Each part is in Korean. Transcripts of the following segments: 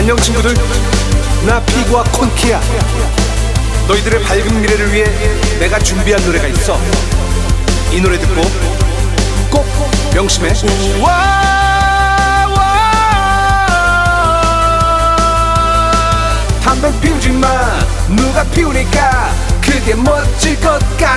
안녕 친구들. 나 피구와 콘키야. 너희들의 밝은 미래를 위해 내가 준비한 노래가 있어. 이 노래 듣고 꼭 명심해. 담배 피우지 마. 누가 피우니까 그게 멋질 것 같냐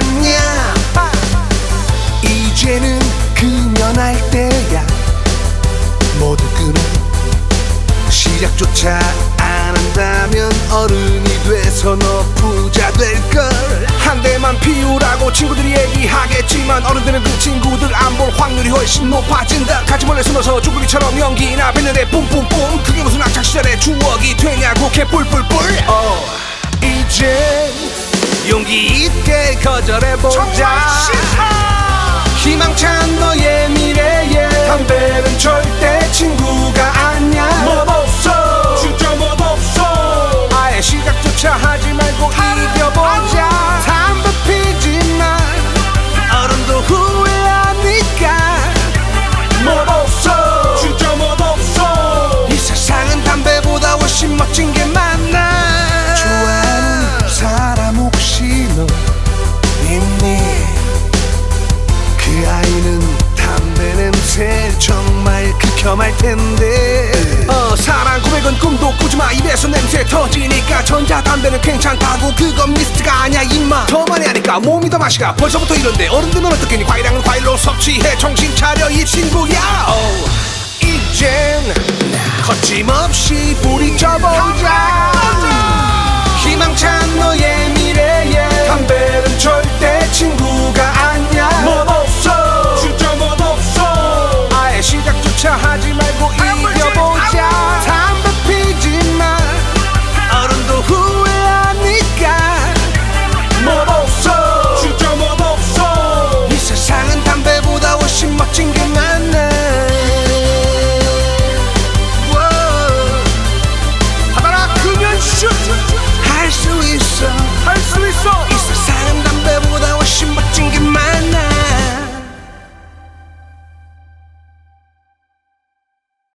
조차 안 한다면 어른이 돼서 너 부자 될걸. 한 대만 피우라고 친구들이 얘기하겠지만 어른들은 그 친구들 안 볼 확률이 훨씬 높아진다. 같이 몰래 숨어서 쭈구리처럼 연기나 뱉는데 뿜뿜뿜. 그게 무슨 학창 시절의 추억이 되냐고 개뿔뿔뿔. 어, 이제 용기 있게 거절해보자. 희망찬 이겨보자. 담배 피지 마 어른도 후회하니까. 멋 없어. 진짜 멋 없어. 이 세상은 담배보다 훨씬 멋진 게 많아. 좋아하는 사람 혹시 너 있니? 그 아이는 담배 냄새 정말 극혐할 텐데. 어 고백은 꿈도 꾸지 마. 입에서 냄새 터지니까 전자담배는 괜찮다고 그건 미스트가 아니야 임마. 더 많이 하니까 몸이 더 마시가. 벌써부터 이런데 어른들은 어떻게니? 과일향은 과일로 섭취해. 정신 차려 이 친구야. 어, 이젠 거침없이 부딪혀보